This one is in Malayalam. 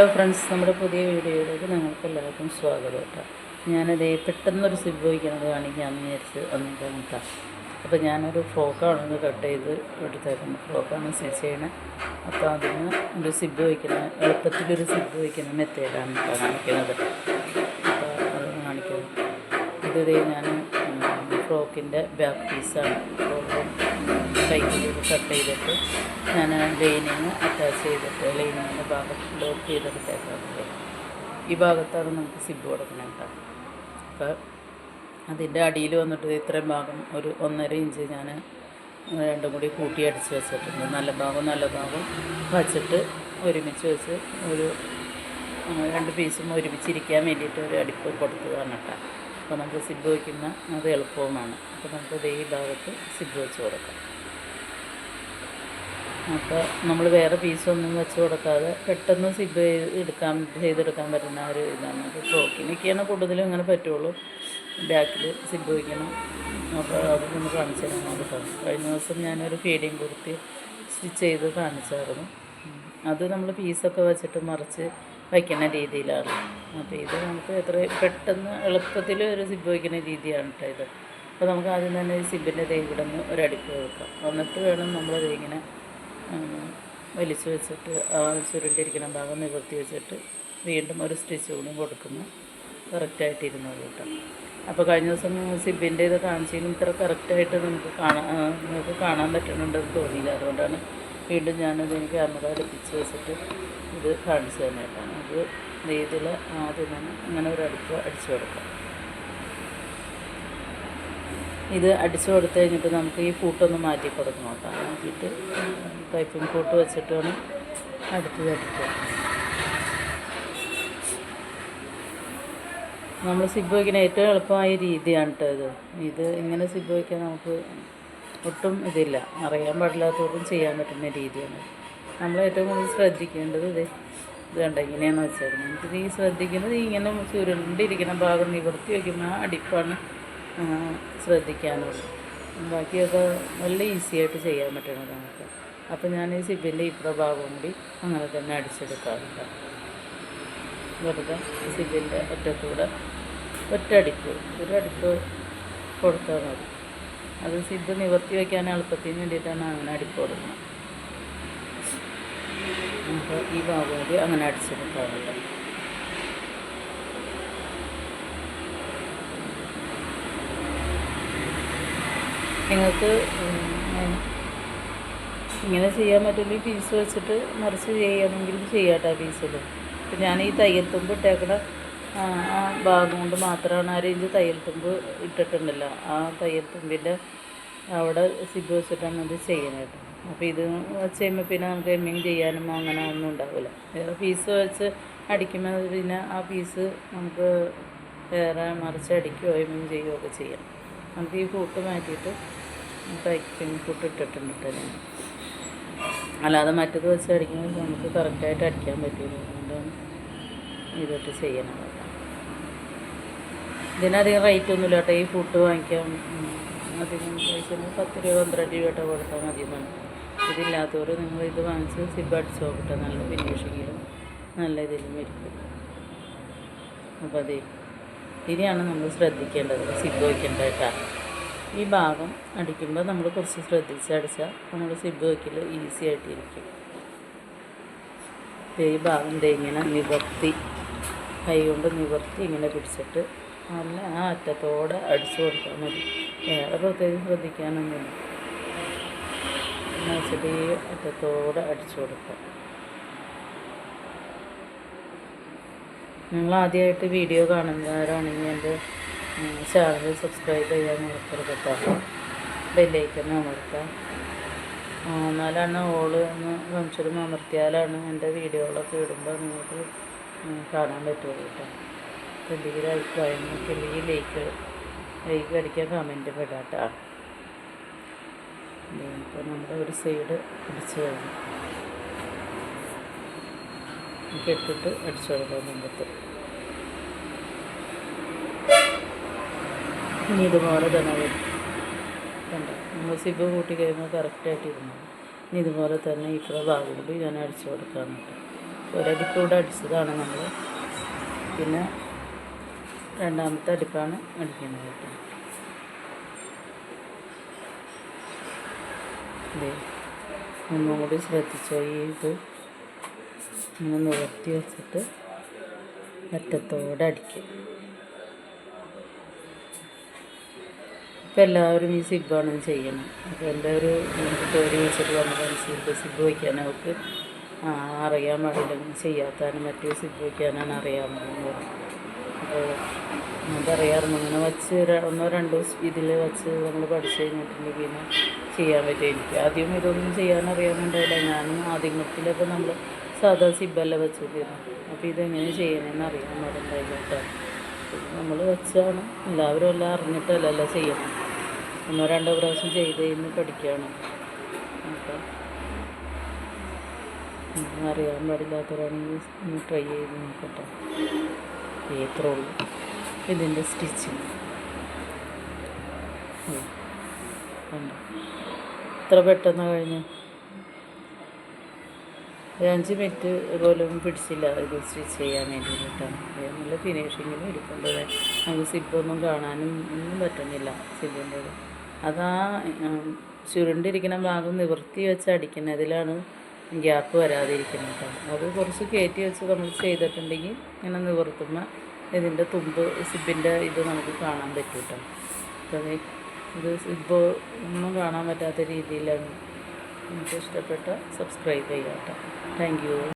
ഹലോ ഫ്രണ്ട്സ് നമ്മുടെ പുതിയ വീഡിയോയിലേക്ക് നിങ്ങൾക്ക് എല്ലാവർക്കും സ്വാഗതം കേട്ടോ. ഞാനത് പെട്ടെന്നൊരു സിബ് വയ്ക്കുന്നത് കാണിക്കാമെന്ന് വിചാരിച്ച് വന്നിട്ടാണ് കേട്ടോ. അപ്പോൾ ഞാനൊരു ഫ്രോക്കാണ് കട്ട് ചെയ്ത് എടുത്തേക്കുന്നത്. ഫ്രോക്കാണ് സ്റ്റിച്ച് ചെയ്യണത് അപ്പോൾ അതിന് ഒരു സിബ് വയ്ക്കുന്ന എളുപ്പത്തിലൊരു സിബ് വയ്ക്കുന്ന മെത്തേഡാണ് കാണിക്കുന്നത്. അപ്പോൾ അത് കാണിക്കുന്നത് ഇതുവരെ ഞാൻ ഫ്രോക്കിന്റെ ബാക്ക് പീസാണ്. ഫ്രോക്കും കൈക്ക് കട്ട് ചെയ്തിട്ട് ഞാൻ ലൈനിങ് അറ്റാച്ച് ചെയ്തിട്ട് ലൈനിങ്ങിന്റെ ഭാഗത്ത് ലോക്ക് ചെയ്തെടുത്തേക്കാറുണ്ട് ഈ ഭാഗത്താണ് നമുക്ക് സിബ് കൊടുക്കണം കേട്ടോ. അതിന്റെ അടിയിൽ വന്നിട്ട് ഇത്രയും ഭാഗം ഒരു ഒന്നര ഇഞ്ച് ഞാൻ രണ്ടും കൂടി കൂട്ടി അടിച്ച് വെച്ചിട്ടുണ്ട്. നല്ല ഭാഗം നല്ല ഭാഗം വച്ചിട്ട് ഒരുമിച്ച് വെച്ച് ഒരു രണ്ട് പീസും ഒരുമിച്ചിരിക്കാൻ വേണ്ടിയിട്ട് ഒരു അടിപ്പ് കൊടുത്തതാണ് കേട്ടോ. അപ്പോൾ നമുക്ക് സിബ് വയ്ക്കുന്ന അത് എളുപ്പവുമാണ്. അപ്പോൾ നമുക്ക് ഈ ഭാഗത്ത് സിബ് വെച്ച് കൊടുക്കാം. അപ്പോൾ നമ്മൾ വേറെ പീസൊന്നും വെച്ച് കൊടുക്കാതെ പെട്ടെന്ന് സിബ് എടുക്കാൻ ചെയ്തെടുക്കാൻ പറ്റുന്ന ഒരു ഇതാണ്. അപ്പോൾ ഫ്രോക്കിനൊക്കെയാണ് കൂടുതലും ഇങ്ങനെ പറ്റുള്ളൂ. ബാക്കിൽ സിബ് വയ്ക്കണം. അപ്പോൾ അത് ഒന്ന് കാണിച്ചു തരാൻ കേട്ടോ കഴിഞ്ഞ ദിവസം ഞാനൊരു ഫീഡിങ് കൊടുത്ത് സ്റ്റിച്ച് ചെയ്ത് കാണിച്ചായിരുന്നു. അത് നമ്മൾ പീസൊക്കെ വെച്ചിട്ട് മറിച്ച് വയ്ക്കുന്ന രീതിയിലാണ്. അപ്പോൾ ഇത് നമുക്ക് എത്ര പെട്ടെന്ന് എളുപ്പത്തിൽ ഒരു സിബ് വയ്ക്കുന്ന രീതിയാണ് കേട്ടോ ഇത്. അപ്പോൾ നമുക്ക് ആദ്യം തന്നെ ഈ സിബിന്റെ ദേ ഇവിടെ നിന്ന് വെക്കാം. എന്നിട്ട് വേണം നമ്മളത് ഇങ്ങനെ വലിച്ചു വെച്ചിട്ട് ചുരുണ്ടിരിക്കുന്ന ഭാഗം നിവർത്തി വെച്ചിട്ട് വീണ്ടും ഒരു സ്റ്റിച്ച് കൂടി കൊടുക്കുന്നു. കറക്റ്റായിട്ട് ഇരുന്നത് കേട്ടോ. അപ്പോൾ കഴിഞ്ഞ ദിവസം സിബിന്റെ ഇത് കാണിച്ചതിനും ഇത്ര കറക്റ്റായിട്ട് നമുക്ക് കാണാൻ നമുക്ക് കാണാൻ പറ്റുന്നുണ്ടെന്ന് തോന്നിയില്ല. അതുകൊണ്ടാണ് വീണ്ടും ഞാനത് എനിക്ക് ക്യാമറ അടുപ്പിച്ച് വെച്ചിട്ട് ഇത് കാണിച്ചു തന്നെ കേട്ടോ അത് നെയ്തിൽ ആദ്യം തന്നെ അങ്ങനെ ഒരു അടുപ്പ് അടിച്ചു കൊടുക്കാം. ഇത് അടിച്ചു കൊടുത്തു കഴിഞ്ഞിട്ട് നമുക്ക് ഈ കൂട്ടൊന്ന് മാറ്റി കൊടുക്കണം കേട്ടോ. മാറ്റിയിട്ട് പൈപ്പിംഗ് കൂട്ട് വെച്ചിട്ട് വേണം അടുത്ത് തട്ടിട്ട് നമ്മൾ സിബ് വയ്ക്കുന്ന ഏറ്റവും എളുപ്പമായ രീതിയാണ് കേട്ടോ ഇത്. ഇത് ഇങ്ങനെ സിബ് വയ്ക്കാൻ നമുക്ക് ഒട്ടും ഇതില്ല. അറിയാൻ പാടില്ലാത്തവർക്കും ചെയ്യാൻ പറ്റുന്ന രീതിയാണ്. നമ്മൾ ഏറ്റവും കൂടുതൽ ശ്രദ്ധിക്കേണ്ടത് ഇത്. ഇത് കണ്ട ഇങ്ങനെയാണ് വെച്ചേക്കുന്നത്. നമുക്ക് ഈ ശ്രദ്ധിക്കുന്നത് ഇങ്ങനെ ചുരുണ്ടിരിക്കുന്ന ഭാഗം നിവർത്തി വയ്ക്കുന്ന അടിപ്പാണ് ആ, ശ്രദ്ധിക്കാനുള്ളത് ബാക്കിയൊക്കെ നല്ല ഈസി ആയിട്ട് ചെയ്യാൻ പറ്റുന്നത് നമുക്ക്. അപ്പോൾ ഞാൻ ഈ സിബിന്റെ ഇപ്പുറ ഭാഗം കൂടി അങ്ങനെ തന്നെ അടിച്ചെടുക്കാറുണ്ട്. വെറുതെ സിബിന്റെ ഒറ്റക്കൂടെ ഒറ്റടിക്ക് ഒരടിക്ക് കൊടുത്താൽ മതി. അത് സിബ് നിവർത്തി വയ്ക്കാൻ എളുപ്പത്തിന് വേണ്ടിയിട്ടാണ് അങ്ങനെ അടിപ്പ് കൊടുക്കുന്നത്. അപ്പോൾ ഈ ഭാഗം കൂടി അങ്ങനെ അടിച്ചെടുക്കാറുണ്ട്. നിങ്ങൾക്ക് ഇങ്ങനെ ചെയ്യാൻ പറ്റില്ലെങ്കിൽ പീസ് വെച്ചിട്ട് മറിച്ച് ചെയ്യണമെങ്കിൽ ചെയ്യാട്ടോ പീസിൽ ഇപ്പം ഞാൻ ഈ തയ്യൽ തുമ്പ് ഇട്ടേക്കണ ആ ഭാഗം കൊണ്ട് മാത്രമാണ് ആ റേഞ്ച് തയ്യൽ തുമ്പ് ഇട്ടിട്ടുണ്ടല്ലോ. ആ തയ്യൽ തുമ്പിന്റെ അവിടെ സിബ് വെച്ചിട്ടാണ് ഇത് ചെയ്യുന്നത് അപ്പോൾ ഇത് വെച്ച് കഴിയുമ്പോൾ പിന്നെ നമുക്ക് എമ്മിങ് ചെയ്യാനും അങ്ങനെ ഒന്നും ഉണ്ടാവില്ല. വേറെ പീസ് വെച്ച് അടിക്കുമ്പോൾ പിന്നെ ആ പീസ് നമുക്ക് വേറെ മറിച്ച് അടിക്കുകയോ എമ്മിങ് ചെയ്യുകയോ ഒക്കെ ചെയ്യാം. നമുക്ക് ഈ കൂട്ട് മാറ്റിയിട്ട് തയ്ക്കും കൂട്ട് ഇട്ടിട്ടുണ്ട് ഞാൻ. അല്ലാതെ മറ്റത് വെച്ച് അടിക്കുമ്പോൾ നമുക്ക് കറക്റ്റായിട്ട് അടിക്കാൻ പറ്റില്ല. അതുകൊണ്ടാണ് ഇതൊട്ട് ചെയ്യണത് ഇതിനധികം റേറ്റ് ഒന്നുമില്ല കേട്ടോ. ഈ ഫുഡ് വാങ്ങിക്കാൻ അധികം പൈസ പത്ത് രൂപ പന്ത്രണ്ട് രൂപ കേട്ടോ കൊടുത്താൽ മതി എന്നാണ്. ഇതില്ലാത്തവർ നിങ്ങൾ ഇത് വാങ്ങിച്ച് സിബ് അടിച്ച് നോക്കട്ടെ. നല്ല ഫിനിഷിങ്ങിലും നല്ല ഇതിലും ഇരിക്കും. അപ്പോൾ അതെ ഇനിയാണ് നമ്മൾ ശ്രദ്ധിക്കേണ്ടത്. സിബ് വയ്ക്കേണ്ടത് കേട്ടോ. ഈ ഭാഗം അടിക്കുമ്പോൾ നമ്മൾ കുറച്ച് ശ്രദ്ധിച്ച് അടിച്ചാൽ നമ്മൾ സിബ് വയ്ക്കൽ ഈസി ആയിട്ടിരിക്കും. ഈ ഭാഗം ദേ ഇങ്ങനെ നിവർത്തി കൈ കൊണ്ട് നിവർത്തി ഇങ്ങനെ പിടിച്ചിട്ട് നല്ല ആ അറ്റത്തോടെ അടിച്ചു കൊടുത്താൽ മതി. വേറെ പ്രത്യേകം ശ്രദ്ധിക്കാനൊന്നുമില്ല. എന്നുവെച്ചിട്ട് ഈ അറ്റത്തോടെ അടിച്ചു കൊടുക്കുക. നിങ്ങൾ ആദ്യമായിട്ട് വീഡിയോ കാണുന്നവരാണെങ്കിൽ എന്റെ ചാനൽ സബ്സ്ക്രൈബ് ചെയ്യാൻ മറക്കരുത് കേട്ടോ. അമർത്താം. എന്നാലാണ് ഓൾ എന്ന് ഫംഗ്ഷനും അമർത്തിയാലാണ് എന്റെ വീഡിയോകളൊക്കെ ഇടുമ്പോൾ നിങ്ങൾക്ക് കാണാൻ പറ്റുള്ളൂ കേട്ടോ. എന്തെങ്കിലും അഭിപ്രായങ്ങളൊക്കെ ഉണ്ടെങ്കിൽ ലൈക്ക് ലൈക്ക് അടിക്കാൻ കമന്റ് പെടാം കേട്ടോ. ഇപ്പോൾ നമ്മുടെ ഒരു സൈഡ് പിടിച്ചു കഴിഞ്ഞു. കെട്ടിട്ട് അടിച്ചു കൊടുക്കാം മുമ്പത്ത്. ഇനി ഇതുപോലെ തന്നെ വരും കണ്ടോ? നമ്മൾ സിബ് കൂട്ടി കഴിയുമ്പോൾ കറക്റ്റായിട്ട് ഇരുന്നു ഇനി ഇതുപോലെ തന്നെ ഇത്ര ഭാഗം കൂടി ഞാൻ അടിച്ചു കൊടുക്കാൻ കേട്ടോ. ഒരടിക്കൂടെ അടിച്ചതാണ് നമ്മൾ പിന്നെ രണ്ടാമത്തെ അടിപ്പാണ് അടിക്കുന്നത് കേട്ടോ. ഒന്നും കൂടി ശ്രദ്ധിച്ചോ ഈ ഇത്? ഇങ്ങനെ നിവർത്തി വെച്ചിട്ട് അറ്റത്തോടെ അടിക്കും ഇപ്പം എല്ലാവരും ഈ സിബാണ് ചെയ്യണം. അപ്പോൾ എന്റെ ഒരു തോരി വെച്ചിട്ട് വന്നതാണ് സിബ് സിബ് വയ്ക്കാൻ അവർക്ക് അറിയാൻ പാടില്ല. ചെയ്യാത്താനും മറ്റേ സിബ് വയ്ക്കാനാണ് അറിയാമെന്ന് അപ്പോൾ പറയാറുണ്ട് ഇങ്ങനെ വച്ച് ഒന്നോ രണ്ടോ ഇതിൽ വച്ച് നമ്മൾ പഠിച്ചു കഴിഞ്ഞിട്ടുണ്ടെങ്കിൽ പിന്നെ ചെയ്യാൻ പറ്റും എനിക്ക് ആദ്യം ഇതൊന്നും ചെയ്യാൻ അറിയാനുണ്ടായില്ല ഞാനും ആദ്യങ്ങളിലൊക്കെ നമ്മൾ സാധാ സിബല്ല വെച്ചുകൊണ്ടിരുന്നു അപ്പോൾ ഇതെങ്ങനെ ചെയ്യണമെന്ന് അറിയാൻ പാടുണ്ടായില്ല കേട്ടോ നമ്മൾ വെച്ചാണ്. എല്ലാവരും എല്ലാം അറിഞ്ഞിട്ടല്ലല്ലോ ചെയ്യണം. ഒന്നോ രണ്ടോ പ്രാവശ്യം ചെയ്ത് കഴിഞ്ഞ് പഠിക്കുകയാണ്. അപ്പം അറിയാൻ പാടില്ലാത്തവരാണെങ്കിൽ ഒന്ന് ട്രൈ ചെയ്ത് നോക്കട്ടെ. ഏത്ര ഉള്ളൂ ഇതിന്റെ സ്റ്റിച്ചിങ് എത്ര പെട്ടെന്ന് കഴിഞ്ഞു ഒരു അഞ്ച് മിനിറ്റ് പോലും പിടിച്ചില്ല. ഇത് സ്റ്റിച്ച് ചെയ്യാൻ വേണ്ടിയിട്ടാണ് നല്ല ഫിനിഷിങ്ങിനും എടുക്കേണ്ടത്. നമുക്ക് സിബൊന്നും കാണാനും ഒന്നും പറ്റുന്നില്ല സിബിന്റെ അതാ ചുരുണ്ടിരിക്കുന്ന ഭാഗം നിവർത്തി വെച്ച് അടിക്കുന്നതിലാണ് ഗ്യാപ്പ് വരാതിരിക്കുന്നത് അത് കുറച്ച് കയറ്റി വെച്ച് നമ്മൾ ചെയ്തിട്ടുണ്ടെങ്കിൽ ഇങ്ങനെ നിവർത്തുമ്പോൾ ഇതിന്റെ തുമ്പ് സിബിന്റെ ഇത് നമുക്ക് കാണാൻ പറ്റും കേട്ടോ ഇത് സിബ് ഒന്നും കാണാൻ പറ്റാത്ത രീതിയിലാണ് നിങ്ങൾക്ക് ഇഷ്ടപ്പെട്ട സബ്സ്ക്രൈബ് ചെയ്യാം കേട്ടോ താങ്ക് യു.